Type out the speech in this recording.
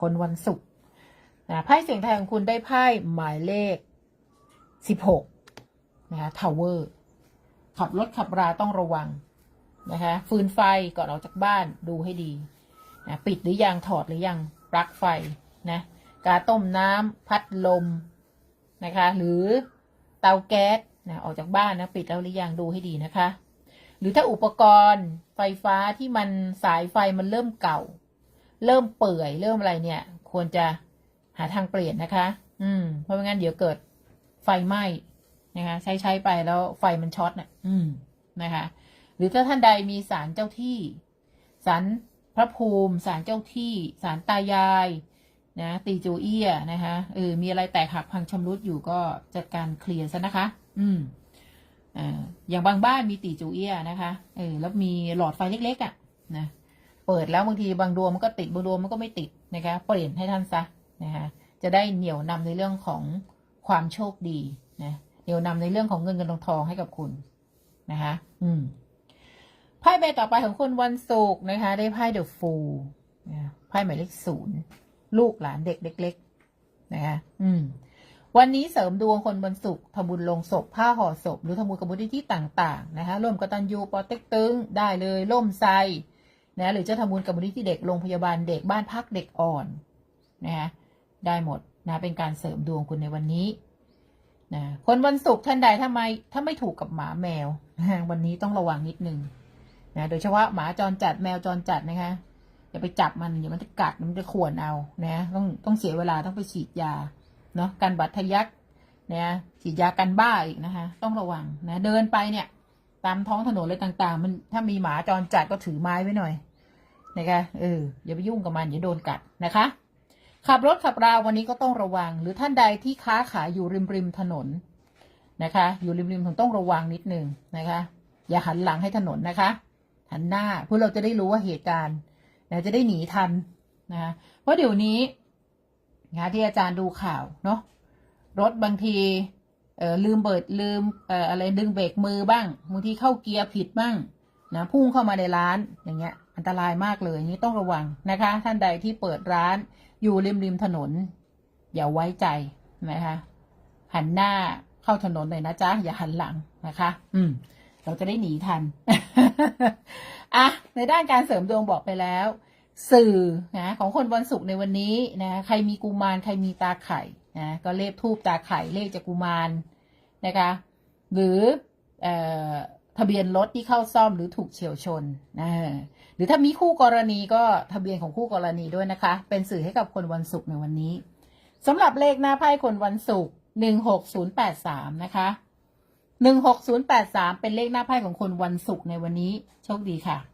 คนวันศุกร์นะไพ่เสียงไทยของคุณได้ไพ่หมายเลขสิบหกนะคะทาวเวอร์ขับรถขับราต้องระวังนะคะฟืนไฟก่อนออกจากบ้านดูให้ดีนะปิดหรือยังถอดหรือยังปลั๊กไฟนะกาต้มน้ำพัดลมนะคะ หรือเตาแก๊สนะออกจากบ้านนะปิดแล้วหรือยังดูให้ดีนะคะ หรือถ้าอุปกรณ์ไฟฟ้าที่มันสายไฟมันเริ่มเก่า เริ่มเปื่อยเริ่มอะไรเนี่ย ควรจะหาทางเปลี่ยนนะคะ อืม เพราะไม่งั้นเดี๋ยวเกิดไฟไหม้นะคะ ใช้ใช้ไปแล้วไฟมันช็อตน่ะ อืมนะคะ หรือถ้าท่านใดมีสารเจ้าที่สารพระภูมิสารเจ้าที่สารตายาย นะตีจูเอียนะคะเออมีอะไรแตกหักพังชำรุดอยู่ก็จัดการเคลียร์ซะนะคะ อืมอ่าอย่างบางบ้านมีตีจูเอียนะคะเออแล้วมีหลอดไฟเล็กๆอะ่ะนะ เปิดแล้วบางทีบางดวงมันก็ติดบางดวงมันก็ไม่ติดนะคะเปลี่ยนให้ท่านซะนะคะจะได้เหนี่ยวนำในเรื่องของความโชคดีนะเหนี่ยวนำในเรื่องของเงินเงินทองทองให้กับคุณนะคะอืมไพ่ใบต่อไปของคุณวันศุกร์นะคะ ได้ไพ่เดอะฟูลไพ่หมายเลขศูนย์ลูกหลานเด็กเล็กๆนะคะอืมวันนี้เสริมดวงคนบนสุขทำบุญลงศพ ผ้าห่อศพ หรือทำบุญกับมูลนิธิต่าง ๆ นะคะร่วมกตัญญูปอเต็กตึงได้เลย ล่มไซ นะหรือจะทำบุญกับมูลนิธิเด็กโรงพยาบาลเด็กบ้านพักเด็กอ่อนนะคะได้หมดนะเป็นการเสริมดวงคุณในวันนี้นะคนวันศุกร์ท่านใดถ้าไม่ถ้าไม่ถูกกับหมาแมววันนี้ต้องระวังนิดนึงนะโดยเฉพาะหมาจรจัดแมวจรจัดนะคะอย่าไปจับมันเดี๋ยวมันจะกัดมันจะข่วนเอานะต้องต้องเสียเวลาต้องไปฉีดยาเนาะการบัดทะยักนะฉีดยากันบ้าอีกนะคะต้องระวังนะเดินไปเนี่ย ตามท้องถนนอะไรต่าง ๆ มันถ้ามีหมาจรจัดก็ถือไม้ไว้หน่อย นะคะเอออย่าไปยุ่งกับมันอย่าโดนกัดนะคะ ขับรถขับราวันนี้ก็ต้องระวัง หรือท่านใดที่ค้าขายอยู่ริมริมถนนนะคะ อยู่ริมริมถนนต้องระวังนิดนึงนะคะ อย่าหันหลังให้ถนนนะคะ หันหน้าเพื่อเราจะได้รู้ว่าเหตุการณ์นะจะได้หนีทันนะเพราะเดี๋ยวนี้นะที่อาจารย์ดูข่าวเนาะรถบางทีเออลืมเบิดลืมเอออะไรดึงเบรกมือบ้างบางทีเข้าเกียร์ผิดบ้างนะพุ่งเข้ามาในร้านอย่างเงี้ย อันตรายมากเลยนี่ต้องระวังนะคะ ท่านใดที่เปิดร้านอยู่ริมริมถนน อย่าไว้ใจนะคะ หันหน้าเข้าถนนเลยนะจ๊ะ อย่าหันหลังนะคะ อืม เราจะได้หนีทันอะในด้านการเสริมดวงบอกไปแล้ว สื่อนะของคนวันศุกร์ในวันนี้นะใครมีกุมารใครมีตาไข่นะก็เลขทูบตาไข่เลขจากกุมารนะคะ หรือเอ่อ ทะเบียนรถที่เข้าซ่อมหรือถูกเฉียวชนนะหรือถ้ามีคู่กรณีก็ทะเบียนของคู่กรณีด้วยนะคะ เป็นสื่อให้กับคนวันศุกร์ในวันนี้สำหรับเลขหน้าไพ่คนวันศุกร์หนึ่งหกศูนย์แปดสามนะคะหนึ่งหกศูนย์แปดสามเป็นเลขหน้าไพ่ของคนวันศุกร์ในวันนี้ โชคดีค่ะ